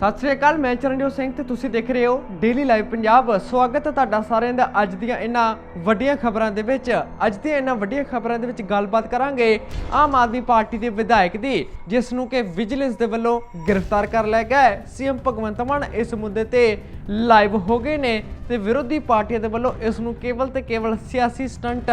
ਸਤਿ ਸ੍ਰੀ ਅਕਾਲ, ਮੈਂ ਚਰਨਜੋਤ ਸਿੰਘ ਤੇ ਤੁਸੀਂ ਦੇਖ ਰਹੇ ਹੋ ਡੇਲੀ ਲਾਈਵ ਪੰਜਾਬ ਸਵਾਗਤ ਹੈ ਤੁਹਾਡਾ ਸਾਰਿਆਂ ਦਾ ਅੱਜ ਦੀਆਂ ਇਹਨਾਂ ਵੱਡੀਆਂ ਖਬਰਾਂ ਦੇ ਵਿੱਚ। ਅੱਜ ਦੀਆਂ ਇਹਨਾਂ ਵੱਡੀਆਂ ਖਬਰਾਂ ਦੇ ਵਿੱਚ ਗੱਲਬਾਤ ਕਰਾਂਗੇ ਆਮ ਆਦਮੀ ਪਾਰਟੀ ਦੇ ਵਿਧਾਇਕ ਦੀ, ਜਿਸ ਨੂੰ ਕਿ ਵਿਜੀਲੈਂਸ ਦੇ ਵੱਲੋਂ ਗ੍ਰਿਫਤਾਰ ਕਰ ਲਿਆ ਗਿਆ ਹੈ। ਸੀਐਮ ਭਗਵੰਤ ਮਾਨ ਇਸ ਮੁੱਦੇ ਤੇ ਲਾਈਵ ਹੋ ਗਏ ਨੇ ਤੇ ਵਿਰੋਧੀ ਪਾਰਟੀਆਂ ਦੇ ਵੱਲੋਂ ਇਸ ਨੂੰ ਕੇਵਲ ਤੇ ਕੇਵਲ ਸਿਆਸੀ ਸਟੰਟ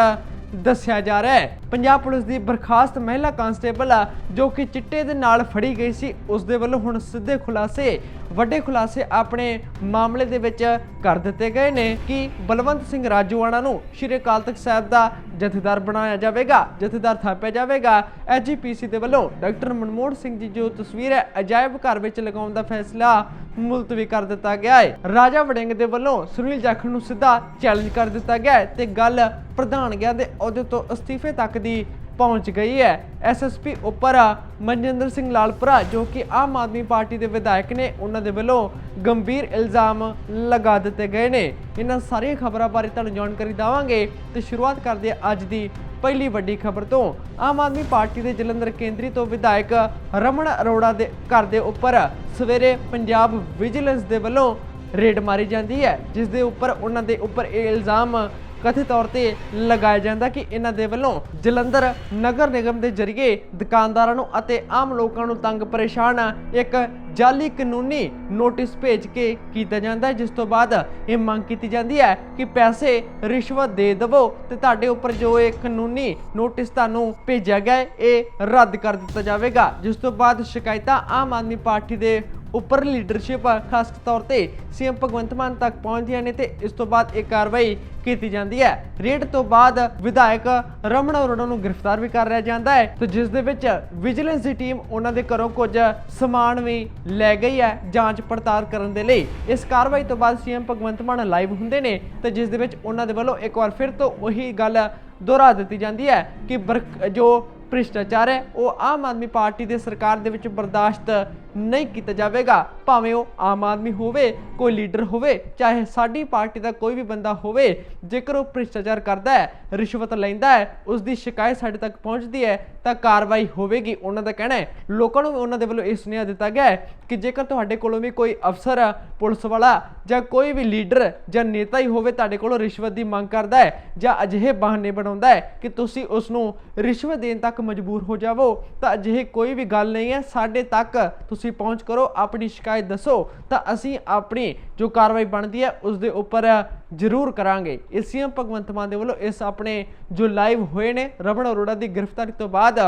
ਦੱਸਿਆ ਜਾ ਰਿਹਾ ਹੈ। ਪੰਜਾਬ ਪੁਲਿਸ ਦੀ ਬਰਖਾਸਤ ਮਹਿਲਾ ਕਾਂਸਟੇਬਲ ਆ, ਜੋ ਕਿ ਚਿੱਟੇ ਦੇ ਨਾਲ ਫੜੀ ਗਈ ਸੀ, ਉਸ ਦੇ ਵੱਲੋਂ ਹੁਣ ਸਿੱਧੇ ਖੁਲਾਸੇ, ਵੱਡੇ ਖੁਲਾਸੇ ਆਪਣੇ ਮਾਮਲੇ ਦੇ ਵਿੱਚ ਕਰ ਦਿੱਤੇ ਗਏ ਨੇ ਕਿ ਬਲਵੰਤ ਸਿੰਘ ਰਾਜੂਆਣਾ ਨੂੰ ਸ਼੍ਰੀ ਅਕਾਲ ਤਖਤ ਸਾਹਿਬ ਦਾ ਜਥੇਦਾਰ ਬਣਾਇਆ ਜਾਵੇਗਾ, ਜਥੇਦਾਰ ਥਾਪਿਆ ਜਾਵੇਗਾ। ਐਜੀਪੀਸੀ ਦੇ ਵੱਲੋਂ ਡਾਕਟਰ ਮਨਮੋਹਨ ਸਿੰਘ ਜੀ ਜੋ ਤਸਵੀਰ ਹੈ, ਅਜਾਇਬ ਘਰ ਵਿੱਚ ਲਗਾਉਣ ਦਾ ਫੈਸਲਾ ਮੁਲਤਵੀ ਕਰ ਦਿੱਤਾ ਗਿਆ ਹੈ। ਰਾਜਾ ਵੜਿੰਗ ਦੇ ਵੱਲੋਂ ਸੁਨੀਲ ਜਾਖੜ ਨੂੰ ਸਿੱਧਾ ਚੈਲੰਜ ਕਰ ਦਿੱਤਾ ਗਿਆ ਹੈ ਤੇ ਗੱਲ ਪ੍ਰਧਾਨਗੀਆਂ ਦੇ ਅਹੁਦੇ ਤੋਂ ਅਸਤੀਫੇ ਤੱਕ ਦੀ ਪਹੁੰਚ ਗਈ ਹੈ। ਐਸਐਸਪੀ ਉੱਪਰ ਮਨਜਿੰਦਰ ਸਿੰਘ ਲਾਲਪੁਰਾ, ਜੋ ਕਿ ਆਮ ਆਦਮੀ ਪਾਰਟੀ ਦੇ ਵਿਧਾਇਕ ਨੇ, ਉਹਨਾਂ ਦੇ ਵੱਲੋਂ ਗੰਭੀਰ ਇਲਜ਼ਾਮ ਲਗਾ ਦਿੱਤੇ ਗਏ ਨੇ। ਇਹਨਾਂ ਸਾਰੀਆਂ ਖਬਰਾਂ ਬਾਰੇ ਤੁਹਾਨੂੰ ਜਾਣਕਾਰੀ ਦੇਵਾਂਗੇ ਤੇ ਸ਼ੁਰੂਆਤ ਕਰਦੇ ਹਾਂ ਅੱਜ ਦੀ ਪਹਿਲੀ ਵੱਡੀ ਖਬਰ ਤੋਂ। ਆਮ ਆਦਮੀ ਪਾਰਟੀ ਦੇ ਜਲੰਧਰ ਕੇਂਦਰੀ ਤੋਂ ਵਿਧਾਇਕ ਰਮਨ ਅਰੋੜਾ ਦੇ ਘਰ ਦੇ ਉੱਪਰ ਸਵੇਰੇ ਪੰਜਾਬ ਵਿਜੀਲੈਂਸ ਦੇ ਵੱਲੋਂ ਰੇਡ ਮਾਰੀ ਜਾਂਦੀ ਹੈ, ਜਿਸ ਦੇ ਉੱਪਰ ਉਹਨਾਂ ਦੇ ਉੱਪਰ ਇਹ ਇਲਜ਼ਾਮ ਕਥਿਤ ਤੌਰ ਤੇ ਲਗਾਇਆ ਜਾਂਦਾ ਕਿ ਇਹਨਾਂ ਦੇ ਵੱਲੋਂ ਜਲੰਧਰ ਨਗਰ ਨਿਗਮ ਦੇ ਜ਼ਰੀਏ ਦੁਕਾਨਦਾਰਾਂ ਨੂੰ ਅਤੇ ਆਮ ਲੋਕਾਂ ਨੂੰ ਤੰਗ ਪਰੇਸ਼ਾਨ ਇੱਕ ਜਾਲੀ ਕਾਨੂੰਨੀ ਨੋਟਿਸ ਭੇਜ ਕੇ ਕੀਤਾ ਜਾਂਦਾ ਜਿਸ ਤੋਂ ਬਾਅਦ ਇਹ ਮੰਗ ਕੀਤੀ ਜਾਂਦੀ ਹੈ ਕਿ ਪੈਸੇ ਰਿਸ਼ਵਤ ਦੇ ਦੇਵੋ ਤੇ ਤੁਹਾਡੇ ਉੱਪਰ ਜੋ ਇਹ ਕਾਨੂੰਨੀ ਨੋਟਿਸ ਤੁਹਾਨੂੰ ਭੇਜਿਆ ਗਿਆ ਇਹ ਰੱਦ ਕਰ ਦਿੱਤਾ ਜਾਵੇਗਾ। ਜਿਸ ਤੋਂ ਬਾਅਦ ਸ਼ਿਕਾਇਤਾਂ ਆਮ ਆਦਮੀ ਪਾਰਟੀ ਦੇ ਉੱਪਰ ਲੀਡਰਸ਼ਿਪ ਖਾਸ ਤੌਰ ਤੇ ਸੀਐਮ ਭਗਵੰਤ ਮਾਨ ਤੱਕ ਪਹੁੰਚਦੀਆਂ ਨੇ ਤੇ ਇਸ ਤੋਂ ਬਾਅਦ ਇਹ ਕਾਰਵਾਈ ਕੀਤੀ ਜਾਂਦੀ ਹੈ। ਰੇਡ ਤੋਂ ਬਾਅਦ ਵਿਧਾਇਕ ਰਮਨ ਅਰੋੜਾ ਨੂੰ ਗ੍ਰਿਫਤਾਰ ਵੀ ਕਰ ਲਿਆ ਜਾਂਦਾ ਹੈ ਤੇ ਜਿਸ ਦੇ ਵਿੱਚ ਵਿਜੀਲੈਂਸ ਦੀ ਟੀਮ ਉਹਨਾਂ ਦੇ ਘਰੋਂ ਕੁਝ ਸਮਾਨ ਵੀ ਲੈ ਗਈ ਹੈ ਜਾਂਚ ਪੜਤਾਲ ਕਰਨ ਦੇ ਲਈ। ਇਸ ਕਾਰਵਾਈ ਤੋਂ ਬਾਅਦ ਸੀਐਮ ਭਗਵੰਤ ਮਾਨ ਲਾਈਵ ਹੁੰਦੇ ਨੇ ਤੇ ਜਿਸ ਦੇ ਵਿੱਚ ਉਹਨਾਂ ਦੇ ਵੱਲੋਂ ਇੱਕ ਵਾਰ ਫਿਰ ਤੋਂ ਉਹੀ ਗੱਲ ਦੁਹਰਾ ਦਿੱਤੀ ਜਾਂਦੀ ਹੈ ਕਿ ਬਰਕ- ਜੋ ਭ੍ਰਿਸ਼ਟਾਚਾਰ ਹੈ, ਉਹ ਆਮ ਆਦਮੀ ਪਾਰਟੀ ਦੇ ਸਰਕਾਰ ਦੇ ਵਿੱਚ ਬਰਦਾਸ਼ਤ ਨਹੀਂ ਕੀਤਾ ਜਾਵੇਗਾ। ਭਾਵੇਂ ਉਹ ਆਮ ਆਦਮੀ ਹੋਵੇ, ਕੋਈ ਲੀਡਰ ਹੋਵੇ, ਚਾਹੇ ਸਾਡੀ ਪਾਰਟੀ ਦਾ ਕੋਈ ਵੀ ਬੰਦਾ ਹੋਵੇ, ਜੇਕਰ ਉਹ ਭ੍ਰਿਸ਼ਟਾਚਾਰ ਕਰਦਾ ਹੈ, ਰਿਸ਼ਵਤ ਲੈਂਦਾ ਹੈ ਉਸ ਦੀ ਸ਼ਿਕਾਇਤ ਸਾਡੇ ਤੱਕ ਪਹੁੰਚਦੀ ਹੈ, ਤਾਂ ਕਾਰਵਾਈ ਹੋਵੇਗੀ, ਉਹਨਾਂ ਦਾ ਕਹਿਣਾ ਹੈ। ਲੋਕਾਂ ਨੂੰ ਵੀ ਉਹਨਾਂ ਦੇ ਵੱਲੋਂ ਇਹ ਸੁਨੇਹਾ ਦਿੱਤਾ ਗਿਆ ਹੈ ਕਿ ਜੇਕਰ ਤੁਹਾਡੇ ਕੋਲੋਂ ਵੀ ਕੋਈ ਅਫਸਰ, ਪੁਲਿਸ ਵਾਲਾ ਜਾਂ ਕੋਈ ਵੀ ਲੀਡਰ ਜਾਂ ਨੇਤਾ ਹੀ ਹੋਵੇ, ਤੁਹਾਡੇ ਕੋਲੋਂ ਰਿਸ਼ਵਤ ਦੀ ਮੰਗ ਕਰਦਾ ਹੈ ਜਾਂ ਅਜਿਹੇ ਬਹਾਨੇ ਬਣਾਉਂਦਾ ਹੈ ਕਿ ਤੁਸੀਂ ਉਸ ਨੂੰ ਰਿਸ਼ਵਤ ਦੇਣ ਤੱਕ ਮਜਬੂਰ ਹੋ ਜਾਵੋ, ਤਾਂ ਅਜਿਹੇ ਕੋਈ ਵੀ ਗੱਲ ਨਹੀਂ ਹੈ। ਸਾਡੇ ਤੱਕ ਤੁਸੀਂ ਪਹੁੰਚ ਕਰੋ, ਆਪਣੀ ਸ਼ਿਕਾਇਤ ਦੱਸੋ, ਤਾਂ ਅਸੀਂ ਆਪਣੀ ਜੋ ਕਾਰਵਾਈ ਬਣਦੀ ਹੈ ਉਸ ਦੇ ਉੱਪਰ ਜ਼ਰੂਰ ਕਰਾਂਗੇ। ਇਸ ਸੀਐਮ ਭਗਵੰਤ ਮਾਨ ਦੇ ਵੱਲੋਂ ਇਸ ਆਪਣੇ ਜੋ ਲਾਈਵ ਹੋਏ ਨੇ, ਰਮਨ ਅਰੋੜਾ ਦੀ ਗ੍ਰਿਫਤਾਰੀ ਤੋਂ ਬਾਅਦ,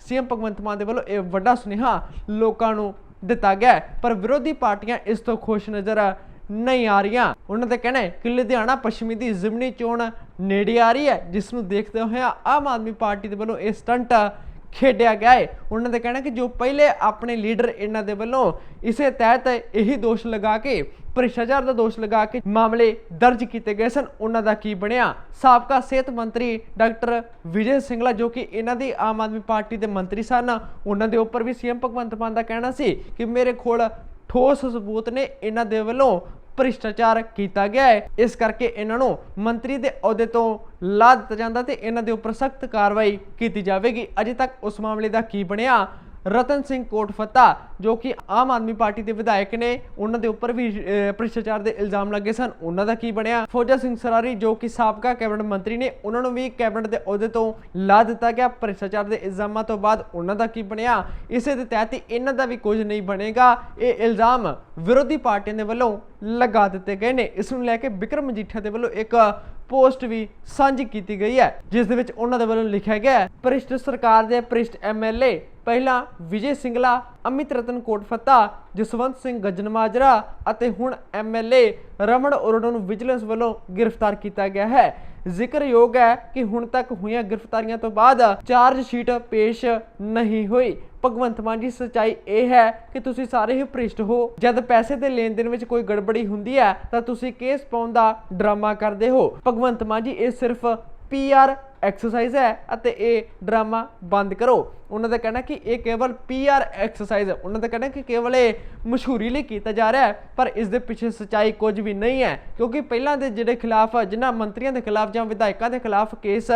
ਸੀਐਮ ਭਗਵੰਤ ਮਾਨ ਦੇ ਵੱਲੋਂ ਇਹ ਵੱਡਾ ਸੁਨੇਹਾ ਲੋਕਾਂ ਨੂੰ ਦਿੱਤਾ ਗਿਆ ਪਰ ਵਿਰੋਧੀ ਪਾਰਟੀਆਂ ਇਸ ਤੋਂ ਖੁਸ਼ ਨਜ਼ਰ ਨਹੀਂ ਆ ਰਹੀਆਂ। ਉਹਨਾਂ ਦਾ ਕਹਿਣਾ ਹੈ ਕਿ ਲੁਧਿਆਣਾ ਪੱਛਮੀ ਦੀ ਜ਼ਿਮਨੀ ਚੋਣ ਨੇੜੇ ਆ ਰਹੀ ਹੈ, ਜਿਸ ਨੂੰ ਦੇਖਦੇ ਹੋਏ ਆਮ ਆਦਮੀ ਪਾਰਟੀ ਦੇ ਵੱਲੋਂ ਇਹ ਸਟੰਟ ਖੇਡਿਆ ਗਿਆ ਹੈ ਉਹਨਾਂ ਦਾ ਕਹਿਣਾ ਕਿ ਜੋ ਪਹਿਲੇ ਆਪਣੇ ਲੀਡਰ ਇਹਨਾਂ ਦੇ ਵੱਲੋਂ ਇਸੇ ਤਹਿਤ ਇਹੀ ਦੋਸ਼ ਲਗਾ ਕੇ, ਭ੍ਰਿਸ਼ਟਾਚਾਰ ਦਾ ਦੋਸ਼ ਲਗਾ ਕੇ ਮਾਮਲੇ ਦਰਜ ਕੀਤੇ ਗਏ ਸਨ, ਉਹਨਾਂ ਦਾ ਕੀ ਬਣਿਆ? ਸਾਬਕਾ ਸਿਹਤ ਮੰਤਰੀ ਡਾਕਟਰ ਵਿਜੇ ਸਿੰਗਲਾ, ਜੋ ਕਿ ਇਹਨਾਂ ਦੀ ਆਮ ਆਦਮੀ ਪਾਰਟੀ ਦੇ ਮੰਤਰੀ ਸਨ, ਉਹਨਾਂ ਦੇ ਉੱਪਰ ਵੀ ਸੀਐਮ ਭਗਵੰਤ ਮਾਨ ਦਾ ਕਹਿਣਾ ਸੀ ਕਿ ਮੇਰੇ ਕੋਲ ਠੋਸ ਸਬੂਤ ਨੇ, ਇਹਨਾਂ ਦੇ ਵੱਲੋਂ ਭ੍ਰਿਸ਼ਟਾਚਾਰ ਕੀਤਾ ਗਿਆ ਹੈ। ਇਸ ਕਰਕੇ ਇਹਨਾਂ ਨੂੰ ਮੰਤਰੀ ਦੇ ਅਹੁਦੇ ਤੋਂ ਲਾ ਦਿੱਤਾ ਜਾਂਦਾ ਤੇ ਇਹਨਾਂ ਦੇ ਉੱਪਰ ਸਖਤ ਕਾਰਵਾਈ ਕੀਤੀ ਜਾਵੇਗੀ। ਅਜੇ ਤੱਕ ਉਸ ਮਾਮਲੇ ਦਾ ਕੀ ਬਣਿਆ ਰਤਨ ਸਿੰਘ ਕੋਟਫੱਤਾ ਜੋ ਕਿ ਆਮ ਆਦਮੀ ਪਾਰਟੀ ਦੇ ਵਿਧਾਇਕ ਨੇ, ਉਹਨਾਂ ਦੇ ਉੱਪਰ ਵੀ ਭ੍ਰਿਸ਼ਟਾਚਾਰ ਦੇ ਇਲਜ਼ਾਮ ਲੱਗੇ ਸਨ। ਉਹਨਾਂ ਦਾ ਕੀ ਬਣਿਆ? ਫੌਜਾ ਸਿੰਘ ਸਰਾਰੀ, ਜੋ ਕਿ ਸਾਬਕਾ ਕੈਬਨਿਟ ਮੰਤਰੀ ਨੇ, ਉਹਨਾਂ ਨੂੰ ਵੀ ਕੈਬਨਿਟ ਦੇ ਅਹੁਦੇ ਤੋਂ ਲਾ ਦਿੱਤਾ ਗਿਆ। ਭ੍ਰਿਸ਼ਟਾਚਾਰ ਦੇ ਇਲਜ਼ਾਮਾਂ ਤੋਂ ਬਾਅਦ ਉਹਨਾਂ ਦਾ ਕੀ ਬਣਿਆ? ਇਸੇ ਦੇ ਤਹਿਤ ਇਹਨਾਂ ਦਾ ਵੀ ਕੁਝ ਨਹੀਂ ਬਣੇਗਾ। ਇਹ ਇਲਜ਼ਾਮ ਵਿਰੋਧੀ ਪਾਰਟੀਆਂ ਦੇ ਵੱਲੋਂ ਲਗਾ ਦਿੱਤੇ ਗਏ ਨੇ। ਇਸ ਨੂੰ ਲੈ ਕੇ ਬਿਕਰਮ ਮਜੀਠਾ ਦੇ ਵੱਲੋਂ ਇੱਕ ਪੋਸਟ ਵੀ ਸਾਂਝੀ ਕੀਤੀ ਗਈ ਹੈ, ਜਿਸ ਦੇ ਵਿੱਚ ਉਹਨਾਂ ਦੇ ਵੱਲੋਂ ਲਿਖਿਆ ਗਿਆ ਹੈ, ਭ੍ਰਿਸ਼ਟ ਸਰਕਾਰ ਦੇ ਭ੍ਰਿਸ਼ਟ ਐਮਐਲਏ ਪਹਿਲਾਂ ਵਿਜੇ ਸਿੰਗਲਾ, ਅਮਿਤ ਰਤਨ ਕੋਟਫਤਾ, ਜਸਵੰਤ ਸਿੰਘ ਗੱਜਨਮਾਜਰਾ ਅਤੇ ਹੁਣ ਐਮਐਲਏ ਰਮਨ ਅਰੋੜਾ ਨੂੰ ਵਿਜੀਲੈਂਸ ਵੱਲੋਂ ਗ੍ਰਿਫਤਾਰ ਕੀਤਾ ਗਿਆ ਹੈ। ਜ਼ਿਕਰਯੋਗ ਹੈ ਕਿ ਹੁਣ ਤੱਕ ਹੋਈਆਂ ਗ੍ਰਿਫਤਾਰੀਆਂ ਤੋਂ ਬਾਅਦ ਚਾਰਜ ਸ਼ੀਟ ਪੇਸ਼ ਨਹੀਂ ਹੋਈ। ਭਗਵੰਤ ਮਾਨ ਜੀ, ਸੱਚਾਈ ਇਹ ਹੈ ਕਿ ਤੁਸੀਂ ਸਾਰੇ ਹੀ ਭ੍ਰਿਸ਼ਟ ਹੋ। ਜਦ ਪੈਸੇ ਦੇ ਲੈਣ ਦੇਣ ਵਿੱਚ ਕੋਈ ਗੜਬੜੀ ਹੁੰਦੀ ਹੈ, ਤਾਂ ਤੁਸੀਂ ਕੇਸ ਪਾਉਣ ਦਾ ਡਰਾਮਾ ਕਰਦੇ ਹੋ। ਭਗਵੰਤ ਮਾਨ ਜੀ, ਇਹ ਸਿਰਫ ਪੀਆਰ ਐਕਸਰਸਾਈਜ਼ ਹੈ ਅਤੇ ਇਹ ਡਰਾਮਾ ਬੰਦ ਕਰੋ। ਉਹਨਾਂ ਦਾ ਕਹਿਣਾ ਕਿ ਇਹ ਕੇਵਲ ਪੀਆਰ ਐਕਸਰਸਾਈਜ਼ ਹੈ। ਉਹਨਾਂ ਦਾ ਕਹਿਣਾ ਕਿ ਕੇਵਲ ਇਹ ਮਸ਼ਹੂਰੀ ਲਈ ਕੀਤਾ ਜਾ ਰਿਹਾ ਹੈ, ਪਰ ਇਸ ਦੇ ਪਿੱਛੇ ਸੱਚਾਈ ਕੁਝ ਵੀ ਨਹੀਂ ਹੈ, ਕਿਉਂਕਿ ਪਹਿਲਾਂ ਦੇ ਜਿਹੜੇ ਖਿਲਾਫ, ਜਿਨ੍ਹਾਂ ਮੰਤਰੀਆਂ ਦੇ ਖਿਲਾਫ ਜਾਂ ਵਿਧਾਇਕਾਂ ਦੇ ਖਿਲਾਫ ਕੇਸ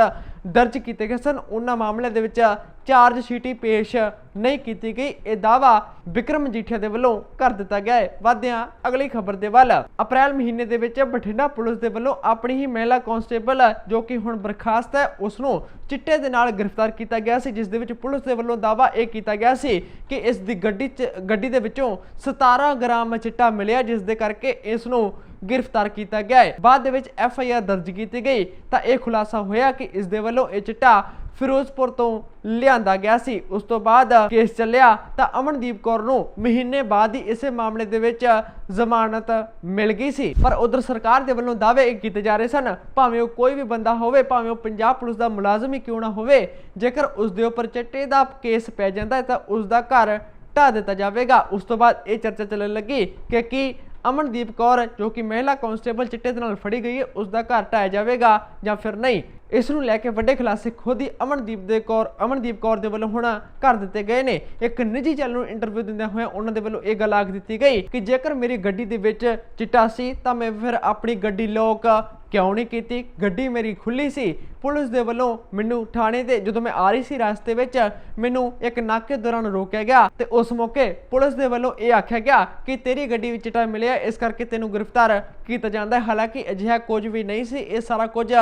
ਦਰਜ ਕੀਤੇ ਗਏ ਸਨ, ਉਹਨਾਂ ਮਾਮਲਿਆਂ ਦੇ ਵਿੱਚ ਚਾਰਜ ਸ਼ੀਟੀ ਪੇਸ਼ ਨਹੀਂ ਕੀਤੀ ਗਈ। ਇਹ ਦਾਵਾ ਵਿਕਰਮ ਮਜੀਠੀਆ ਦੇ ਵੱਲੋਂ ਕਰ ਦਿੱਤਾ ਗਿਆ ਹੈ। ਵਾਦਿਆਂ ਅਗਲੀ ਖਬਰ ਦੇ ਵੱਲ। ਅਪ੍ਰੈਲ ਮਹੀਨੇ ਦੇ ਵਿੱਚ ਬਠਿੰਡਾ ਪੁਲਿਸ ਦੇ ਵੱਲੋਂ ਆਪਣੀ ਹੀ ਮਹਿਲਾ ਕਾਂਸਟੇਬਲ ਜੋ ਕਿ ਹੁਣ ਬਰਖਾਸਤ ਹੈ ਉਸ ਨੂੰ ਚਿੱਟੇ ਦੇ ਨਾਲ ਗ੍ਰਿਫਤਾਰ ਕੀਤਾ ਗਿਆ ਸੀ, ਜਿਸ ਦੇ ਵਿੱਚ ਪੁਲਿਸ ਦੇ ਵੱਲੋਂ ਦਾਵਾ ਇਹ ਕੀਤਾ ਗਿਆ ਸੀ ਕਿ ਇਸ ਦੀ ਗੱਡੀ 'ਚ, ਗੱਡੀ ਦੇ ਵਿੱਚੋਂ 17 ਗ੍ਰਾਮ ਚਿੱਟਾ ਮਿਲਿਆ, ਜਿਸ ਦੇ ਕਰਕੇ ਇਸ ਨੂੰ ਗ੍ਰਿਫਤਾਰ ਕੀਤਾ ਗਿਆ ਹੈ। ਬਾਅਦ ਦੇ ਵਿੱਚ ਐਫ ਆਈ ਆਰ ਦਰਜ ਕੀਤੀ ਗਈ, ਤਾਂ ਇਹ ਖੁਲਾਸਾ ਹੋਇਆ ਕਿ ਇਸ ਦੇ ਵੱਲੋਂ ਇਹ ਚਿੱਟਾ ਫਿਰੋਜ਼ਪੁਰ ਤੋਂ ਲਿਆਂਦਾ ਗਿਆ ਸੀ। ਉਸ ਤੋਂ ਬਾਅਦ ਕੇਸ ਚੱਲਿਆ ਤਾਂ ਅਮਨਦੀਪ ਕੌਰ ਨੂੰ ਮਹੀਨੇ ਬਾਅਦ ਹੀ ਇਸੇ ਮਾਮਲੇ ਦੇ ਵਿੱਚ ਜ਼ਮਾਨਤ ਮਿਲ ਗਈ ਸੀ। ਪਰ ਉਧਰ ਸਰਕਾਰ ਦੇ ਵੱਲੋਂ ਦਾਅਵੇ ਕੀਤੇ ਜਾ ਰਹੇ ਸਨ, ਭਾਵੇਂ ਉਹ ਕੋਈ ਵੀ ਬੰਦਾ ਹੋਵੇ, ਭਾਵੇਂ ਉਹ ਪੰਜਾਬ ਪੁਲਿਸ ਦਾ ਮੁਲਾਜ਼ਮ ਹੀ ਕਿਉਂ ਨਾ ਹੋਵੇ, ਜੇਕਰ ਉਸ ਦੇ ਉੱਪਰ ਚਿੱਟੇ ਦਾ ਕੇਸ ਪੈ ਜਾਂਦਾ ਹੈ ਤਾਂ ਉਸ ਦਾ ਘਰ ਢਾ ਦਿੱਤਾ ਜਾਵੇਗਾ। ਉਸ ਤੋਂ ਬਾਅਦ ਇਹ ਚਰਚਾ ਚੱਲਣ ਲੱਗੀ ਕਿ ਕੀ ਅਮਨਦੀਪ ਕੌਰ, ਜੋ ਕਿ ਮਹਿਲਾ ਕਾਂਸਟੇਬਲ ਚਿੱਟੇ ਦੇ ਨਾਲ ਫੜੀ ਗਈ ਹੈ, ਉਸ ਦਾ ਘਰ ਢਾਇਆ ਜਾਵੇਗਾ ਜਾਂ ਫਿਰ ਨਹੀਂ। ਇਸ ਨੂੰ ਲੈ ਕੇ ਵੱਡੇ ਖੁਲਾਸੇ ਖੁਦ ਹੀ ਅਮਨਦੀਪ ਦੇ ਕੌਰ, ਅਮਨਦੀਪ ਕੌਰ ਦੇ ਵੱਲੋਂ ਹੁਣ ਕਰ ਦਿੱਤੇ ਗਏ ਨੇ। ਇੱਕ ਨਿੱਜੀ ਚੈਨਲ ਨੂੰ ਇੰਟਰਵਿਊ ਦਿੰਦਿਆਂ ਹੋਇਆਂ ਉਹਨਾਂ ਦੇ ਵੱਲੋਂ ਇਹ ਗੱਲ ਆਖ ਦਿੱਤੀ ਗਈ ਕਿ ਜੇਕਰ ਮੇਰੀ ਗੱਡੀ ਦੇ ਵਿੱਚ ਚਿੱਟਾ ਸੀ ਤਾਂ ਮੈਂ ਫਿਰ ਆਪਣੀ ਗੱਡੀ ਲੋਕ ਕਿਉਂ ਨਹੀਂ ਕੀਤੀ? ਗੱਡੀ ਮੇਰੀ ਖੁੱਲੀ ਸੀ। ਪੁਲਿਸ ਦੇ ਵੱਲੋਂ ਮੈਨੂੰ ਥਾਣੇ ਤੇ ਜਦੋਂ ਮੈਂ ਆ ਰਹੀ ਸੀ ਰਸਤੇ ਵਿੱਚ, ਮੈਨੂੰ ਇੱਕ ਨਾਕੇ ਦੌਰਾਨ ਰੋਕਿਆ ਗਿਆ ਤੇ ਉਸ ਮੌਕੇ ਪੁਲਿਸ ਦੇ ਵੱਲੋਂ ਇਹ ਆਖਿਆ ਗਿਆ ਕਿ ਤੇਰੀ ਗੱਡੀ ਵਿੱਚ ਚਿੱਟਾ ਮਿਲਿਆ, ਇਸ ਕਰਕੇ ਤੈਨੂੰ ਗ੍ਰਿਫਤਾਰ ਕੀਤਾ ਜਾਂਦਾ ਹੈ। ਹਾਲਾਂਕਿ ਅਜਿਹਾ ਕੁਝ ਵੀ ਨਹੀਂ ਸੀ। ਇਹ ਸਾਰਾ ਕੁਝ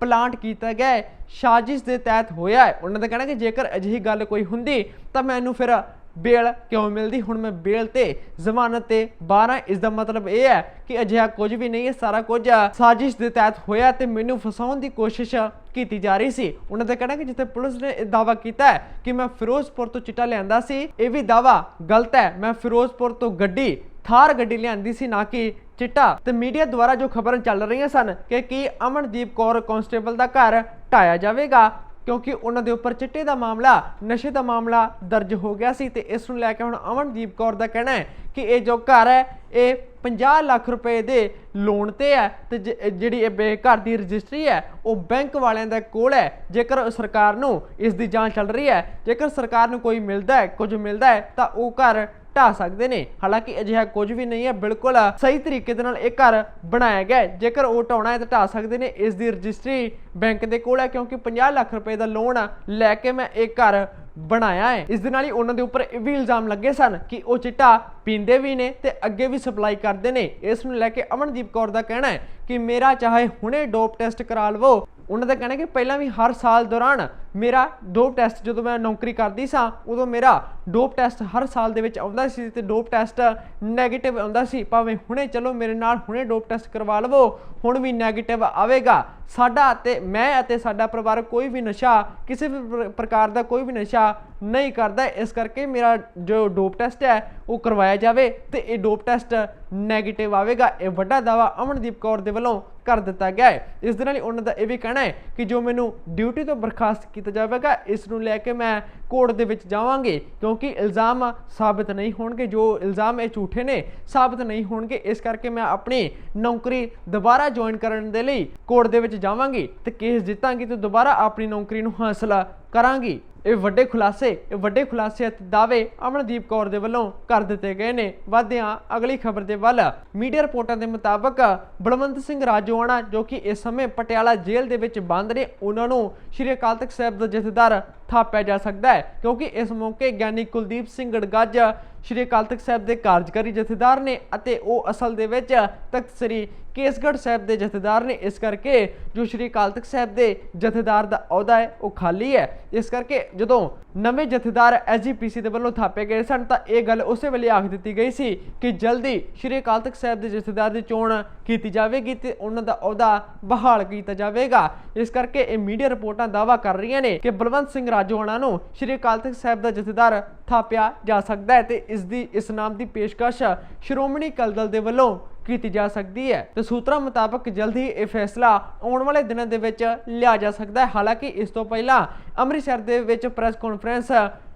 ਪਲਾਂਟ ਕੀਤਾ ਗਿਆ ਹੈ, ਸਾਜ਼ਿਸ਼ ਦੇ ਤਹਿਤ ਹੋਇਆ ਹੈ। ਉਹਨਾਂ ਦਾ ਕਹਿਣਾ ਕਿ ਜੇਕਰ ਅਜਿਹੀ ਗੱਲ ਕੋਈ ਹੁੰਦੀ, ਤਾਂ ਮੈਨੂੰ ਫਿਰ ਬੇਲ ਕਿਉਂ ਮਿਲਦੀ? ਹੁਣ ਮੈਂ ਬੇਲ ਤੇ ਜ਼ਮਾਨਤ ਤੇ 12 ਇਸ ਦਾ ਮਤਲਬ ਇਹ ਹੈ ਕਿ ਅਜਿਹਾ ਕੁਝ ਵੀ ਨਹੀਂ ਹੈ, ਸਾਰਾ ਕੁਝ ਸਾਜ਼ਿਸ਼ ਦੇ ਤਹਿਤ ਹੋਇਆ ਤੇ ਮੈਨੂੰ ਫਸਾਉਣ ਦੀ ਕੋਸ਼ਿਸ਼ ਕੀਤੀ ਜਾ ਰਹੀ ਸੀ। ਉਹਨਾਂ ਦਾ ਕਹਿਣਾ ਕਿ ਜਿੱਥੇ ਪੁਲਿਸ ਨੇ ਇਹ ਦਾਵਾ ਕੀਤਾ ਹੈ ਕਿ ਮੈਂ ਫਿਰੋਜ਼ਪੁਰ ਤੋਂ ਚਿੱਟਾ ਲਿਆਂਦਾ ਸੀ, ਇਹ ਵੀ ਦਾਵਾ ਗਲਤ ਹੈ। ਮੈਂ ਫਿਰੋਜ਼ਪੁਰ ਤੋਂ ਗੱਡੀ, ਥਾਰ ਗੱਡੀ ਲਿਆਂਦੀ ਸੀ, ਨਾ ਕਿ ਚਿੱਟਾ ਤੇ ਮੀਡੀਆ ਦੁਆਰਾ ਜੋ ਖਬਰਾਂ ਚੱਲ ਰਹੀਆਂ ਸਨ ਕਿ ਕੀ ਅਮਨਦੀਪ ਕੌਰ ਕਾਂਸਟੇਬਲ ਦਾ ਘਰ ਢਾਇਆ ਜਾਵੇਗਾ, ਕਿਉਂਕਿ ਉਹਨਾਂ ਦੇ ਉੱਪਰ ਚਿੱਟੇ ਦਾ ਮਾਮਲਾ, ਨਸ਼ੇ ਦਾ ਮਾਮਲਾ ਦਰਜ ਹੋ ਗਿਆ ਸੀ ਤੇ ਇਸ ਨੂੰ ਲੈ ਕੇ ਹੁਣ ਅਮਨਦੀਪ ਕੌਰ ਦਾ ਕਹਿਣਾ ਹੈ ਕਿ ਇਹ ਜੋ ਘਰ ਹੈ, ਇਹ 50 ਲੱਖ ਰੁਪਏ ਦੇ ਲੋਨ ਤੇ ਹੈ ਤੇ ਜਿਹੜੀ ਇਹ ਬੇ- ਘਰ ਦੀ ਰਜਿਸਟਰੀ ਹੈ, ਉਹ ਬੈਂਕ ਵਾਲਿਆਂ ਦੇ ਕੋਲ ਹੈ। ਜੇਕਰ ਸਰਕਾਰ ਨੂੰ ਇਸ ਦੀ ਜਾਂਚ ਚੱਲ ਰਹੀ ਹੈ, ਜੇਕਰ ਸਰਕਾਰ ਨੂੰ ਕੋਈ ਮਿਲਦਾ ਹੈ, ਕੁਝ ਮਿਲਦਾ ਹੈ, ਤਾਂ ਉਹ ਘਰ ਢਾ ਸਕਦੇ ਨੇ। ਹਾਲਾਂਕਿ ਅਜਿਹਾ ਕੁਝ ਵੀ ਨਹੀਂ ਹੈ। ਬਿਲਕੁਲ ਸਹੀ ਤਰੀਕੇ ਦੇ ਨਾਲ ਇਹ ਘਰ ਬਣਾਇਆ ਗਿਆ ਜੇਕਰ ਉਹ ਢਾਉਣਾ ਹੈ ਤਾਂ ਢਾ ਸਕਦੇ ਨੇ। ਇਸ ਦੀ ਰਜਿਸਟਰੀ ਬੈਂਕ ਦੇ ਕੋਲ ਹੈ ਕਿਉਂਕਿ 50 ਲੱਖ ਰੁਪਏ ਦਾ ਲੋਨ ਲੈ ਕੇ ਮੈਂ ਇਹ ਘਰ ਬਣਾਇਆ ਹੈ। ਇਸ ਦੇ ਨਾਲ ਹੀ ਉਹਨਾਂ ਦੇ ਉੱਪਰ ਇਹ ਵੀ ਇਲਜ਼ਾਮ ਲੱਗੇ ਸਨ ਕਿ ਉਹ ਚਿੱਟਾ ਪੀਂਦੇ ਵੀ ਨੇ ਤੇ ਅੱਗੇ ਵੀ ਸਪਲਾਈ ਕਰਦੇ ਨੇ। ਇਸ ਨੂੰ ਲੈ ਕੇ ਅਮਨਦੀਪ ਕੌਰ ਦਾ ਕਹਿਣਾ ਹੈ ਕਿ ਮੇਰਾ ਚਾਹੇ ਹੁਣੇ ਡੋਪ ਟੈਸਟ ਕਰਾ ਲਵੋ। ਉਹਨਾਂ ਦਾ ਕਹਿਣਾ ਕਿ ਪਹਿਲਾਂ ਵੀ ਹਰ ਸਾਲ ਦੌਰਾਨ ਮੇਰਾ ਡੋਪ ਟੈਸਟ ਜਦੋਂ ਮੈਂ ਨੌਕਰੀ ਕਰਦੀ ਸਾਂ, ਉਦੋਂ ਮੇਰਾ ਡੋਪ ਟੈਸਟ ਹਰ ਸਾਲ ਦੇ ਵਿੱਚ ਆਉਂਦਾ ਸੀ ਤੇ ਡੋਪ ਟੈਸਟ 네ਗੇਟਿਵ ਆਉਂਦਾ ਸੀ। ਭਾਵੇਂ ਹੁਣੇ ਚਲੋ, ਮੇਰੇ ਨਾਲ ਹੁਣੇ ਡੋਪ ਟੈਸਟ ਕਰਵਾ ਲਵੋ, ਹੁਣ ਵੀ 네ਗੇਟਿਵ ਆਵੇਗਾ। ਸਾਡਾ ਤੇ ਮੈਂ ਅਤੇ ਸਾਡਾ ਪਰਿਵਾਰ ਕੋਈ ਵੀ ਨਸ਼ਾ, ਕਿਸੇ ਵੀ ਪ੍ਰ- ਪ੍ਰਕਾਰ ਦਾ ਕੋਈ ਵੀ ਨਸ਼ਾ ਨਹੀਂ ਕਰਦਾ। ਇਸ ਕਰਕੇ ਮੇਰਾ ਜੋ ਡੋਪ ਟੈਸਟ ਹੈ, ਉਹ ਕਰਵਾਇਆ ਜਾਵੇ ਤੇ ਇਹ ਡੋਪ ਟੈਸਟ 네ਗੇਟਿਵ ਆਵੇਗਾ। ਇਹ ਵੱਡਾ ਦਾਵਾ ਅਮਨਦੀਪ ਕੌਰ ਦੇ ਵੱਲੋਂ ਕਰ ਦਿੱਤਾ ਗਿਆ ਹੈ। ਇਸ ਦੇ ਨਾਲ ਹੀ ਉਹਨਾਂ ਦਾ ਇਹ ਵੀ ਕਹਿਣਾ ਹੈ ਕਿ ਜੋ ਮੈਨੂੰ ਡਿਊਟੀ ਤੋਂ ਬਰਖਾਸਤ ਕੀਤਾ ਜਾਵੇਗਾ, ਇਸ ਨੂੰ ਲੈ ਕੇ ਮੈਂ ਕੋਰਟ ਦੇ ਵਿੱਚ ਜਾਵਾਂਗੇ, ਕਿਉਂਕਿ ਇਲਜ਼ਾਮ ਸਾਬਤ ਨਹੀਂ ਹੋਣਗੇ। ਜੋ ਇਲਜ਼ਾਮ ਇਹ ਝੂਠੇ ਨੇ, ਸਾਬਤ ਨਹੀਂ ਹੋਣਗੇ। ਇਸ ਕਰਕੇ ਮੈਂ ਆਪਣੀ ਨੌਕਰੀ ਦੁਬਾਰਾ ਜੁਆਇਨ ਕਰਨ ਦੇ ਲਈ ਕੋਰਟ ਦੇ ਵਿੱਚ ਜਾਵਾਂਗੀ ਤੇ ਕੇਸ ਜਿੱਤਾਂਗੀ ਤੇ ਦੁਬਾਰਾ ਆਪਣੀ ਨੌਕਰੀ ਨੂੰ ਹਾਸਲ ਕਰਾਂਗੀ। ਇਹ ਵੱਡੇ ਖੁਲਾਸੇ, ਇਹ ਵੱਡੇ ਖੁਲਾਸੇ ਅਤੇ ਦਾਅਵੇ ਅਮਨਦੀਪ ਕੌਰ ਦੇ ਵੱਲੋਂ ਕਰ ਦਿੱਤੇ ਗਏ ਨੇ। ਵਾਦਿਆਂ ਅਗਲੀ ਖਬਰ ਦੇ ਵੱਲ ਮੀਡੀਆ ਰਿਪੋਰਟਾਂ ਦੇ ਮੁਤਾਬਕ ਬਲਵੰਤ ਸਿੰਘ ਰਾਜੋਆਣਾ, ਜੋ ਕਿ ਇਸ ਸਮੇਂ ਪਟਿਆਲਾ ਜੇਲ੍ਹ ਦੇ ਵਿੱਚ ਬੰਦ ਨੇ, ਉਹਨਾਂ ਨੂੰ ਸ਼੍ਰੀ ਅਕਾਲ ਤਖਤ ਸਾਹਿਬ ਦਾ ਜਥੇਦਾਰ ਥਾਪਿਆ ਜਾ ਸਕਦਾ ਹੈ, ਕਿਉਂਕਿ ਇਸ ਮੌਕੇ ਗਿਆਨੀ ਕੁਲਦੀਪ ਸਿੰਘ ਗੜਗੱਜ ਸ਼੍ਰੀ ਅਕਾਲ ਤਖਤ ਸਾਹਿਬ ਦੇ ਕਾਰਜਕਾਰੀ ਜਥੇਦਾਰ ਨੇ ਅਤੇ ਉਹ ਅਸਲ ਦੇ ਵਿੱਚ ਤਖਤ ਸ੍ਰੀ ਕੇਸਗੜ੍ਹ ਸਾਹਿਬ ਦੇ ਜਥੇਦਾਰ ਨੇ। ਇਸ ਕਰਕੇ ਜੋ ਸ਼੍ਰੀ ਅਕਾਲ ਤਖਤ ਸਾਹਿਬ ਦੇ ਜਥੇਦਾਰ ਦਾ ਅਹੁਦਾ ਹੈ, ਉਹ ਖਾਲੀ ਹੈ। ਇਸ ਕਰਕੇ ਜਦੋਂ ਨਵੇਂ ਜਥੇਦਾਰ ਐਸਜੀਪੀਸੀ ਦੇ ਵੱਲੋਂ ਥਾਪੇ ਗਏ ਸਨ, ਤਾਂ ਇਹ ਗੱਲ ਉਸੇ ਵੇਲੇ ਆਖ ਦਿੱਤੀ ਗਈ ਸੀ ਕਿ ਜਲਦੀ ਸ਼੍ਰੀ ਅਕਾਲ ਤਖਤ ਸਾਹਿਬ ਦੇ ਜਥੇਦਾਰ ਦੀ ਚੋਣ ਕੀਤੀ ਜਾਵੇਗੀ ਤੇ ਉਹਨਾਂ ਦਾ ਅਹੁਦਾ ਬਹਾਲ ਕੀਤਾ ਜਾਵੇਗਾ। ਇਸ ਕਰਕੇ ਇਹ ਮੀਡੀਆ ਰਿਪੋਰਟਾਂ ਦਾਵਾ ਕਰ ਰਹੀਆਂ ਨੇ ਕਿ ਬਲਵੰਤ ਸਿੰਘ ਰਾਜੋਆਣਾ ਨੂੰ ਸ਼੍ਰੀ ਅਕਾਲ ਤਖਤ ਸਾਹਿਬ ਦਾ ਜਥੇਦਾਰ ਥਾਪਿਆ ਜਾ ਸਕਦਾ ਹੈ ਤੇ ਇਸ ਦੀ, ਇਸ ਨਾਮ ਦੀ ਪੇਸ਼ਕਸ਼ ਸ਼੍ਰੋਮਣੀ ਅਕਾਲੀ ਦਲ ਦੇ ਵੱਲੋਂ ਕੀਤੀ ਜਾ ਸਕਦੀ ਹੈ। ਤੇ ਸੂਤਰਾਂ ਮੁਤਾਬਕ ਜਲਦੀ ਇਹ ਫੈਸਲਾ ਆਉਣ ਵਾਲੇ ਦਿਨਾਂ ਦੇ ਵਿੱਚ ਲਿਆ ਜਾ ਸਕਦਾ ਹੈ। ਹਾਲਾਂਕਿ ਇਸ ਤੋਂ ਪਹਿਲਾਂ ਅੰਮ੍ਰਿਤਸਰ ਦੇ ਵਿੱਚ ਪ੍ਰੈਸ ਕਾਨਫਰੰਸ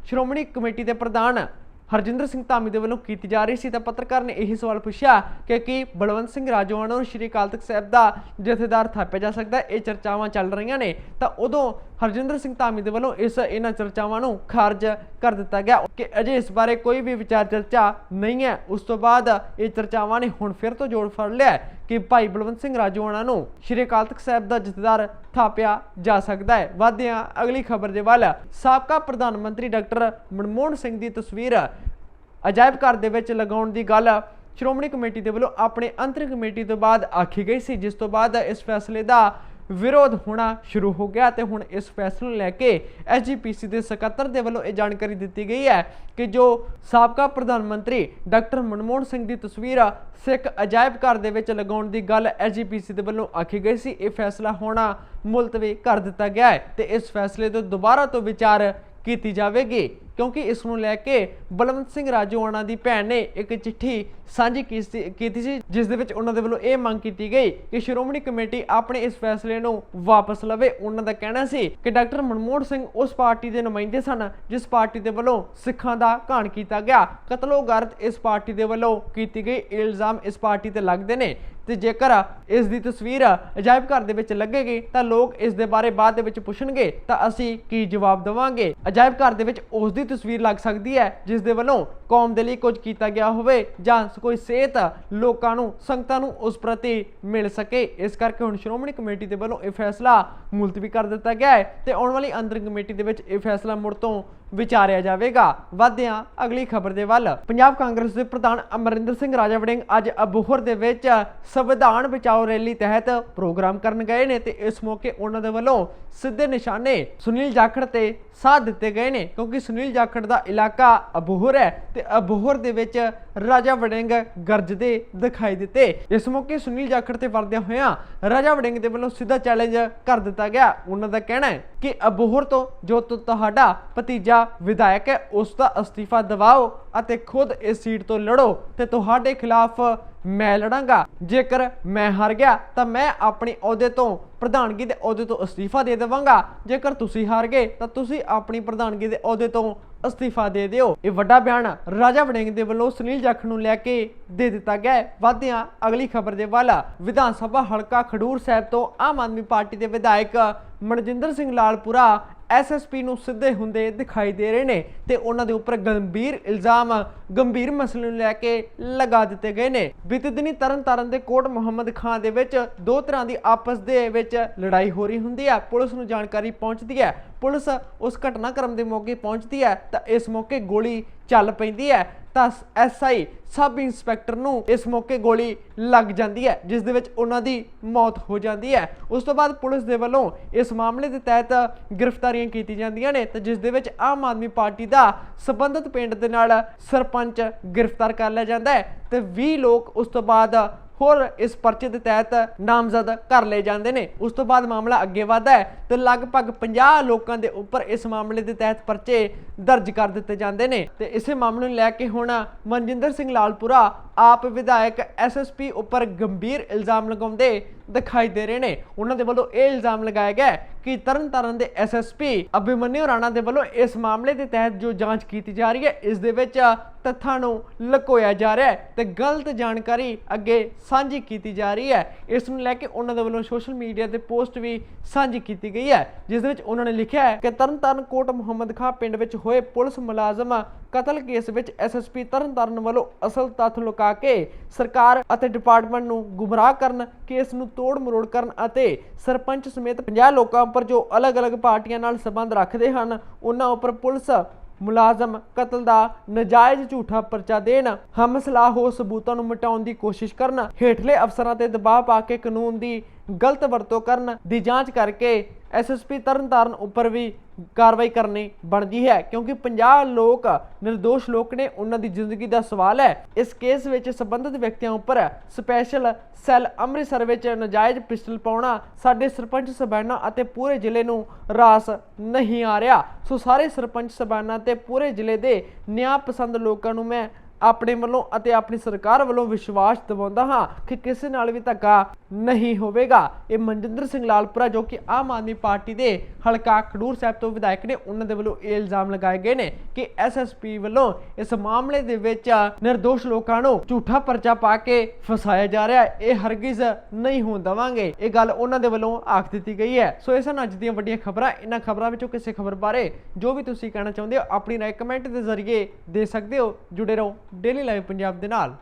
ਸ਼੍ਰੋਮਣੀ ਕਮੇਟੀ ਦੇ ਪ੍ਰਧਾਨ ਹਰਜਿੰਦਰ ਸਿੰਘ ਧਾਮੀ ਦੇ ਵੱਲੋਂ ਕੀਤੀ ਜਾ ਰਹੀ ਸੀ ਤਾਂ ਪੱਤਰਕਾਰ ਨੇ ਇਹੀ ਸਵਾਲ ਪੁੱਛਿਆ ਕਿ ਕੀ ਬਲਵੰਤ ਸਿੰਘ ਰਾਜੋਆਣਾ ਨੂੰ ਸ਼੍ਰੀ ਅਕਾਲ ਤਖਤ ਸਾਹਿਬ ਦਾ ਜਥੇਦਾਰ ਥਾਪਿਆ ਜਾ ਸਕਦਾ ਇਹ ਚਰਚਾਵਾਂ ਚੱਲ ਰਹੀਆਂ ਨੇ ਤਾਂ ਉਦੋਂ ਹਰਜਿੰਦਰ ਸਿੰਘ ਧਾਮੀ ਦੇ ਵੱਲੋਂ ਇਸ ਇਹਨਾਂ ਚਰਚਾਵਾਂ ਨੂੰ ਖਾਰਜ ਕਰ ਦਿੱਤਾ ਗਿਆ। ਕਿ ਅਜੇ ਇਸ ਬਾਰੇ ਕੋਈ ਵੀ ਵਿਚਾਰ ਚਰਚਾ ਨਹੀਂ ਹੈ। ਉਸ ਤੋਂ ਬਾਅਦ ਇਹ ਚਰਚਾਵਾਂ ਨੇ ਹੁਣ ਫਿਰ ਤੋਂ ਜੋੜ ਫੜ ਲਿਆ ਕਿ ਭਾਈ ਬਲਵੰਤ ਸਿੰਘ ਰਾਜੋਆਣਾ ਨੂੰ ਸ਼੍ਰੀ ਅਕਾਲ ਤਖਤ ਸਾਹਿਬ ਦਾ ਜਥੇਦਾਰ ਥਾਪਿਆ ਜਾ ਸਕਦਾ ਹੈ। ਵਾਧਿਆਂ ਅਗਲੀ ਖਬਰ ਦੇ ਵੱਲ ਸਾਬਕਾ ਪ੍ਰਧਾਨ ਮੰਤਰੀ ਡਾਕਟਰ ਮਨਮੋਹਨ ਸਿੰਘ ਦੀ ਤਸਵੀਰ ਅਜਾਇਬ ਘਰ ਦੇ ਵਿੱਚ ਲਗਾਉਣ ਦੀ ਗੱਲ ਸ਼੍ਰੋਮਣੀ ਕਮੇਟੀ ਦੇ ਵੱਲੋਂ ਆਪਣੇ ਅੰਤਰਿਮ ਕਮੇਟੀ ਤੋਂ ਬਾਅਦ ਆਖੀ ਗਈ ਸੀ, ਜਿਸ ਤੋਂ ਬਾਅਦ ਇਸ ਫੈਸਲੇ ਦਾ ਵਿਰੋਧ ਹੋਣਾ ਸ਼ੁਰੂ ਹੋ ਗਿਆ ਤੇ ਹੁਣ ਇਸ ਫੈਸਲੇ ਨੂੰ ਲੈ ਕੇ ਐਸਜੀਪੀਸੀ ਦੇ ਸਕੱਤਰ ਦੇ ਵੱਲੋਂ ਇਹ ਜਾਣਕਾਰੀ ਦਿੱਤੀ ਗਈ ਹੈ ਕਿ ਜੋ ਸਾਬਕਾ ਪ੍ਰਧਾਨ ਮੰਤਰੀ ਡਾਕਟਰ ਮਨਮੋਹਨ ਸਿੰਘ ਦੀ ਤਸਵੀਰ ਸਿੱਖ ਅਜਾਇਬ ਘਰ ਦੇ ਵਿੱਚ ਲਗਾਉਣ ਦੀ ਗੱਲ ਐਸਜੀਪੀਸੀ ਦੇ ਵੱਲੋਂ ਆਖੀ ਗਈ ਸੀ, ਇਹ ਫੈਸਲਾ ਹੋਣਾ ਮੁਲਤਵੀ ਕਰ ਦਿੱਤਾ ਗਿਆ ਹੈ ਤੇ ਇਸ ਫੈਸਲੇ ਤੋਂ ਦੁਬਾਰਾ ਤੋਂ ਵਿਚਾਰ ਕੀਤੀ ਜਾਵੇਗੀ। ਕਿਉਂਕਿ ਇਸ ਨੂੰ ਲੈ ਕੇ ਬਲਵੰਤ ਸਿੰਘ ਰਾਜੋਆਣਾ ਦੀ ਭੈਣ ਨੇ ਇੱਕ ਚਿੱਠੀ ਸਾਂਝੀ ਕੀਤੀ ਕੀਤੀ ਸੀ, ਜਿਸ ਦੇ ਵਿੱਚ ਉਹਨਾਂ ਦੇ ਵੱਲੋਂ ਇਹ ਮੰਗ ਕੀਤੀ ਗਈ ਕਿ ਸ਼੍ਰੋਮਣੀ ਕਮੇਟੀ ਆਪਣੇ ਇਸ ਫੈਸਲੇ ਨੂੰ ਵਾਪਸ ਲਵੇ। ਉਹਨਾਂ ਦਾ ਕਹਿਣਾ ਸੀ ਕਿ ਡਾਕਟਰ ਮਨਮੋਹਨ ਸਿੰਘ ਉਸ ਪਾਰਟੀ ਦੇ ਨੁਮਾਇੰਦੇ ਸਨ, ਜਿਸ ਪਾਰਟੀ ਦੇ ਵੱਲੋਂ ਸਿੱਖਾਂ ਦਾ ਘਾਣ ਕੀਤਾ ਗਿਆ। ਕਤਲੋਗਾਰਤ ਇਸ ਪਾਰਟੀ ਦੇ ਵੱਲੋਂ ਕੀਤੀ ਗਈ ਇਲਜ਼ਾਮ ਇਸ ਪਾਰਟੀ ਤੇ ਲੱਗਦੇ ਨੇ। ਤੇ ਜੇਕਰ ਇਸ ਦੀ ਤਸਵੀਰ ਅਜਾਇਬ ਘਰ ਦੇ ਵਿੱਚ ਲੱਗੇਗੀ, ਤਾਂ ਲੋਕ ਇਸ ਦੇ ਬਾਰੇ ਬਾਅਦ ਦੇ ਵਿੱਚ ਪੁੱਛਣਗੇ, ਤਾਂ ਅਸੀਂ ਕੀ ਜਵਾਬ ਦੇਵਾਂਗੇ? ਅਜਾਇਬ ਘਰ ਦੇ ਵਿੱਚ ਉਸ ਦੀ ਤਸਵੀਰ ਲੱਗ ਸਕਦੀ ਹੈ, ਜਿਸ ਦੇ ਵੱਲੋਂ ਕੌਮ ਦੇ ਲਈ ਕੁਝ ਕੀਤਾ ਗਿਆ ਹੋਵੇ, ਜਾਂ ਕੋਈ ਸਿਹਤ ਲੋਕਾਂ ਨੂੰ, ਸੰਗਤਾਂ ਨੂੰ ਉਸ ਪ੍ਰਤੀ ਮਿਲ ਸਕੇ। ਇਸ ਕਰਕੇ ਹੁਣ ਸ਼੍ਰੋਮਣੀ ਕਮੇਟੀ ਦੇ ਵੱਲੋਂ ਇਹ ਫੈਸਲਾ ਮੁਲਤਵੀ ਕਰ ਦਿੱਤਾ ਗਿਆ ਹੈ ਤੇ ਆਉਣ ਵਾਲੀ ਅੰਤਰਿਮ ਕਮੇਟੀ ਦੇ ਵਿੱਚ ਇਹ ਫੈਸਲਾ ਮੁੜ ਤੋਂ ਵਿਚਾਰਿਆ ਜਾਵੇਗਾ। ਵਧਦਿਆਂ ਅਗਲੀ ਖਬਰ ਦੇ ਵੱਲ, ਪੰਜਾਬ ਕਾਂਗਰਸ ਦੇ ਪ੍ਰਧਾਨ ਅਮਰਿੰਦਰ ਸਿੰਘ ਰਾਜਾ ਵੜਿੰਗ ਅੱਜ ਅਬੋਹਰ ਦੇ ਵਿੱਚ ਸੰਵਿਧਾਨ ਬਚਾਓ ਰੈਲੀ ਤਹਿਤ ਪ੍ਰੋਗਰਾਮ ਕਰਨ ਗਏ ਨੇ ਤੇ ਇਸ ਮੌਕੇ ਉਹਨਾਂ ਦੇ ਵੱਲੋਂ ਸਿੱਧੇ ਨਿਸ਼ਾਨੇ ਸੁਨੀਲ ਜਾਖੜ ਤੇ ਸਾਧ ਦਿੱਤੇ ਗਏ ਨੇ, ਕਿਉਂਕਿ ਸੁਨੀਲ ਜਾਖੜ ਦਾ ਇਲਾਕਾ ਅਬੋਹਰ ਹੈ ਤੇ ਅਬੋਹਰ ਦੇ ਵਿੱਚ ਰਾਜਾ ਵੜਿੰਗ ਗਰਜਦੇ ਦਿਖਾਈ ਦਿੱਤੇ। ਇਸ ਮੌਕੇ ਸੁਨੀਲ ਜਾਖੜ ਤੇ ਵਰਦਿਆਂ ਹੋਇਆਂ ਰਾਜਾ ਵੜਿੰਗ ਦੇ ਵੱਲੋਂ ਸਿੱਧਾ ਚੈਲੰਜ ਕਰ ਦਿੱਤਾ ਗਿਆ। ਉਹਨਾਂ ਦਾ ਕਹਿਣਾ ਹੈ ਕਿ ਅਬੋਹਰ ਤੋਂ ਜੋ ਤੁਹਾਡਾ ਭਤੀਜਾ ਵਿਧਾਇਕ ਹੈ, ਉਸ ਦਾ ਅਸਤੀਫਾ ਦਿਵਾਓ ਅਤੇ ਖੁਦ ਇਸ ਸੀਟ ਤੋਂ ਲੜੋ ਤੇ ਤੁਹਾਡੇ ਖਿਲਾਫ ਮੈਂ ਲੜਾਂਗਾ। ਜੇਕਰ ਮੈਂ ਹਾਰ ਗਿਆ, ਤਾਂ ਮੈਂ ਆਪਣੀ ਅਹੁਦੇ ਤੋਂ ਪ੍ਰਧਾਨਗੀ ਦੇ ਅਹੁਦੇ ਤੋਂ ਅਸਤੀਫਾ ਦੇ ਦੇਵਾਂਗਾ। ਜੇਕਰ ਤੁਸੀਂ ਹਾਰ ਗਏ, ਤਾਂ ਤੁਸੀਂ ਆਪਣੀ ਪ੍ਰਧਾਨਗੀ ਦੇ ਅਹੁਦੇ ਤੋਂ ਅਸਤੀਫਾ ਦੇ ਦਿਓ। ਇਹ ਵੱਡਾ ਬਿਆਨ ਰਾਜਾ ਵੜਿੰਗ ਦੇ ਵੱਲੋਂ ਸੁਨੀਲ ਜਾਖੜ ਨੂੰ ਲੈ ਕੇ ਦੇ ਦਿੱਤਾ ਗਿਆ ਹੈ। ਵਾਧਿਆਂ ਅਗਲੀ ਖਬਰ ਦੇ ਵੱਲ, ਵਿਧਾਨ ਸਭਾ ਹਲਕਾ ਖਡੂਰ ਸਾਹਿਬ ਤੋਂ ਆਮ ਆਦਮੀ ਪਾਰਟੀ ਦੇ ਵਿਧਾਇਕ ਮਨਜਿੰਦਰ ਸਿੰਘ ਲਾਲਪੁਰਾ ਐਸਐਸਪੀ ਨੂੰ ਸਿੱਧੇ ਹੁੰਦੇ ਦਿਖਾਈ ਦੇ ਰਹੇ ਨੇ ਤੇ ਉਹਨਾਂ ਦੇ ਉੱਪਰ ਗੰਭੀਰ ਇਲਜ਼ਾਮ, ਗੰਭੀਰ ਮਸਲੇ ਨੂੰ ਲੈ ਕੇ ਲਗਾ ਦਿੱਤੇ ਗਏ ਨੇ। ਬੀਤੇ ਦਿਨੀ ਤਰਨਤਾਰਨ ਦੇ ਕੋਟ ਮੁਹੰਮਦ ਖਾਨ ਦੇ ਵਿੱਚ ਦੋ ਤਰ੍ਹਾਂ ਦੀ ਆਪਸ ਦੇ ਵਿੱਚ ਲੜਾਈ ਹੋ ਰਹੀ ਹੁੰਦੀ ਹੈ। ਪੁਲਿਸ ਨੂੰ ਜਾਣਕਾਰੀ ਪਹੁੰਚਦੀ ਹੈ। ਪੁਲਿਸ ਉਸ ਘਟਨਾਕ੍ਰਮ ਦੇ ਮੌਕੇ ਪਹੁੰਚਦੀ ਹੈ ਤਾਂ ਇਸ ਮੌਕੇ ਗੋਲੀ ਚੱਲ ਪੈਂਦੀ ਹੈ। ਤਾਂ ਐਸਆਈ ਸਬ ਇੰਸਪੈਕਟਰ ਨੂੰ ਇਸ ਮੌਕੇ ਗੋਲੀ ਲੱਗ ਜਾਂਦੀ ਹੈ, ਜਿਸ ਦੇ ਵਿੱਚ ਉਹਨਾਂ ਦੀ ਮੌਤ ਹੋ ਜਾਂਦੀ ਹੈ। ਉਸ ਤੋਂ ਬਾਅਦ ਪੁਲਿਸ ਦੇ ਵੱਲੋਂ ਇਸ ਮਾਮਲੇ ਦੇ ਤਹਿਤ ਗ੍ਰਿਫਤਾਰੀਆਂ ਕੀਤੀ ਜਾਂਦੀਆਂ ਨੇ ਤੇ ਜਿਸ ਦੇ ਵਿੱਚ ਆਮ ਆਦਮੀ ਪਾਰਟੀ ਦਾ ਸਬੰਧਤ ਪਿੰਡ ਦੇ ਨਾਲ ਸਰਪੰਚ ਗ੍ਰਿਫਤਾਰ ਕਰ ਲਿਆ ਜਾਂਦਾ ਹੈ ਤੇ 20 ਲੋਕ ਉਸ ਤੋਂ ਬਾਅਦ ਹੋਰ ਇਸ ਪਰਚੇ ਦੇ ਤਹਿਤ ਨਾਮਜ਼ਦ ਕਰ ਲਏ ਜਾਂਦੇ ਨੇ। ਉਸ ਤੋਂ ਬਾਅਦ ਮਾਮਲਾ ਅੱਗੇ ਵਧਦਾ ਹੈ ਤੇ ਲਗਭਗ 50 ਲੋਕਾਂ ਦੇ ਉੱਪਰ ਇਸ ਮਾਮਲੇ ਦੇ ਤਹਿਤ ਪਰਚੇ ਦਰਜ ਕਰ ਦਿੱਤੇ ਜਾਂਦੇ ਨੇ। ਤੇ ਇਸੇ ਮਾਮਲੇ ਨੂੰ ਲੈ ਕੇ ਹੁਣ ਮਨਜਿੰਦਰ ਸਿੰਘ ਲਾਲਪੁਰਾ ਆਪ ਵਿਧਾਇਕ ਐਸਐਸਪੀ ਉੱਪਰ ਗੰਭੀਰ ਇਲਜ਼ਾਮ ਲਗਾਉਂਦੇ ਦਿਖਾਈ ਦੇ ਰਹੇ ਨੇ। ਉਹਨਾਂ ਦੇ ਵੱਲੋਂ ਇਹ ਇਲਜ਼ਾਮ ਲਗਾਇਆ ਗਿਆ ਹੈ ਕਿ ਤਰਨਤਾਰਨ ਦੇ ਐਸਐਸਪੀ ਅਭਿਮਨਿਊ ਰਾਣਾ ਦੇ ਵੱਲੋਂ ਇਸ ਮਾਮਲੇ ਦੇ ਤਹਿਤ ਜੋ ਜਾਂਚ ਕੀਤੀ ਜਾ ਰਹੀ ਹੈ, ਇਸ ਦੇ ਵਿੱਚ ਤੱਥਾਂ ਨੂੰ ਲੁਕੋਇਆ ਜਾ ਰਿਹਾ ਹੈ ਤੇ ਗਲਤ ਜਾਣਕਾਰੀ ਅੱਗੇ ਸਾਂਝੀ ਕੀਤੀ ਜਾ ਰਹੀ ਹੈ। ਇਸ ਨੂੰ ਲੈ ਕੇ ਉਹਨਾਂ ਦੇ ਵੱਲੋਂ ਸੋਸ਼ਲ ਮੀਡੀਆ ਤੇ ਪੋਸਟ ਵੀ ਸਾਂਝੀ ਕੀਤੀ ਗਈ ਹੈ, ਜਿਸ ਦੇ ਵਿੱਚ ਉਹਨਾਂ ਨੇ ਲਿਖਿਆ ਹੈ ਕਿ ਤਰਨਤਾਰਨ ਕੋਟ ਮੁਹੰਮਦ ਖਾਂ ਪਿੰਡ ਵਿੱਚ ਹੋਏ ਪੁਲਿਸ ਮੁਲਾਜ਼ਮ ਕਤਲ ਕੇਸ ਵਿੱਚ ਐਸਐਸਪੀ ਤਰਨਤਾਰਨ ਵੱਲੋਂ ਅਸਲ ਤੱਥ ਲੁਕਾ ਕੇ ਸਰਕਾਰ ਅਤੇ ਡਿਪਾਰਟਮੈਂਟ ਨੂੰ ਗੁੰਮਰਾਹ ਕਰਨ, ਕੇਸ ਨੂੰ ਤੋੜ ਮਰੋੜ ਕਰਨ ਅਤੇ ਸਰਪੰਚ ਸਮੇਤ 50 ਲੋਕਾਂ ਉੱਪਰ ਜੋ ਅਲੱਗ-ਅਲੱਗ ਪਾਰਟੀਆਂ ਨਾਲ ਸੰਬੰਧ ਰੱਖਦੇ ਹਨ, ਉਹਨਾਂ ਉੱਪਰ ਪੁਲਿਸ ਮੁਲਾਜ਼ਮ ਕਤਲ ਦਾ ਨਜਾਇਜ਼ ਝੂਠਾ ਪਰਚਾ ਦੇਣ, ਹਮਸਲਾ ਹੋ ਸਬੂਤਾਂ ਨੂੰ ਮਿਟਾਉਣ ਦੀ ਕੋਸ਼ਿਸ਼ ਕਰਨ, ਹੇਠਲੇ ਅਫਸਰਾਂ ਤੇ ਦਬਾਅ ਪਾ ਕੇ ਕਾਨੂੰਨ ਦੀ ਗਲਤ ਵਰਤੋਂ ਕਰਨ ਦੀ ਜਾਂਚ ਕਰਕੇ ਐਸਐਸਪੀ ਤਰਨਤਾਰਨ ਉੱਪਰ ਵੀ ਕਾਰਵਾਈ ਕਰਨੀ ਬਣਦੀ ਹੈ, ਕਿਉਂਕਿ 50 ਲੋਕ નિર્ਦੋਸ਼ ਲੋਕ ਨੇ ਉਹਨਾਂ ਦੀ ਜ਼ਿੰਦਗੀ ਦਾ ਸਵਾਲ ਹੈ। ਇਸ ਕੇਸ ਵਿੱਚ ਸੰਬੰਧਿਤ ਵਿਅਕਤੀਆਂ ਉੱਪਰ ਸਪੈਸ਼ਲ ਸੈੱਲ ਅੰਮ੍ਰਿਤਸਰ ਵਿੱਚ ਨਜਾਇਜ਼ ਪਿਸਟਲ ਪਾਉਣਾ ਸਾਡੇ ਸਰਪੰਚ ਸਬਾਨਾ ਅਤੇ ਪੂਰੇ ਜ਼ਿਲ੍ਹੇ ਨੂੰ ਰਾਸ ਨਹੀਂ ਆ ਰਿਹਾ। ਸੋ ਸਾਰੇ ਸਰਪੰਚ ਸਬਾਨਾ ਤੇ ਪੂਰੇ ਜ਼ਿਲ੍ਹੇ ਦੇ ਨਿਆਂ ਪਸੰਦ ਲੋਕਾਂ ਨੂੰ ਮੈਂ ਆਪਣੇ ਵੱਲੋਂ ਅਤੇ ਆਪਣੀ ਸਰਕਾਰ ਵੱਲੋਂ ਵਿਸ਼ਵਾਸ ਦਿਵਾਉਂਦਾ ਹਾਂ ਕਿ ਕਿਸੇ ਨਾਲ ਵੀ ਧੱਕਾ ਨਹੀਂ ਹੋਵੇਗਾ। ਇਹ ਮਨਜਿੰਦਰ ਸਿੰਘ ਲਾਲਪੁਰਾ ਜੋ ਕਿ ਆਮ ਆਦਮੀ ਪਾਰਟੀ ਦੇ ਹਲਕਾ ਖਡੂਰ ਸਾਹਿਬ ਤੋਂ ਵਿਧਾਇਕ ਨੇ, ਉਹਨਾਂ ਦੇ ਵੱਲੋਂ ਇਹ ਇਲਜ਼ਾਮ ਲਗਾਏ ਗਏ ਨੇ ਕਿ ਐਸਐਸਪੀ ਵੱਲੋਂ ਇਸ ਮਾਮਲੇ ਦੇ ਵਿੱਚ ਨਿਰਦੋਸ਼ ਲੋਕਾਂ ਨੂੰ ਝੂਠਾ ਪਰਚਾ ਪਾ ਕੇ ਫਸਾਇਆ ਜਾ ਰਿਹਾ ਹੈ। ਇਹ ਹਰਗਿਜ਼ ਨਹੀਂ ਹੋਣ ਦੇਵਾਂਗੇ। ਇਹ ਗੱਲ ਉਹਨਾਂ ਦੇ ਵੱਲੋਂ ਆਖ ਦਿੱਤੀ ਗਈ ਹੈ। ਸੋ ਇਹ ਸਨ ਅੱਜ ਦੀਆਂ ਵੱਡੀਆਂ ਖਬਰਾਂ, ਇਹਨਾਂ ਖਬਰਾਂ ਵਿੱਚੋਂ ਕਿਸੇ ਖਬਰ ਬਾਰੇ ਜੋ ਵੀ ਤੁਸੀਂ ਕਹਿਣਾ ਚਾਹੁੰਦੇ ਹੋ, ਆਪਣੀ ਰਾਏ ਕਮੈਂਟ ਦੇ ਜ਼ਰੀਏ ਦੇ ਸਕਦੇ ਹੋ। ਜੁੜੇ ਰਹੋ। ਡੇਲੀ ਲਾਈਵ ਪੰਜਾਬ ਦੇ ਨਾਲ।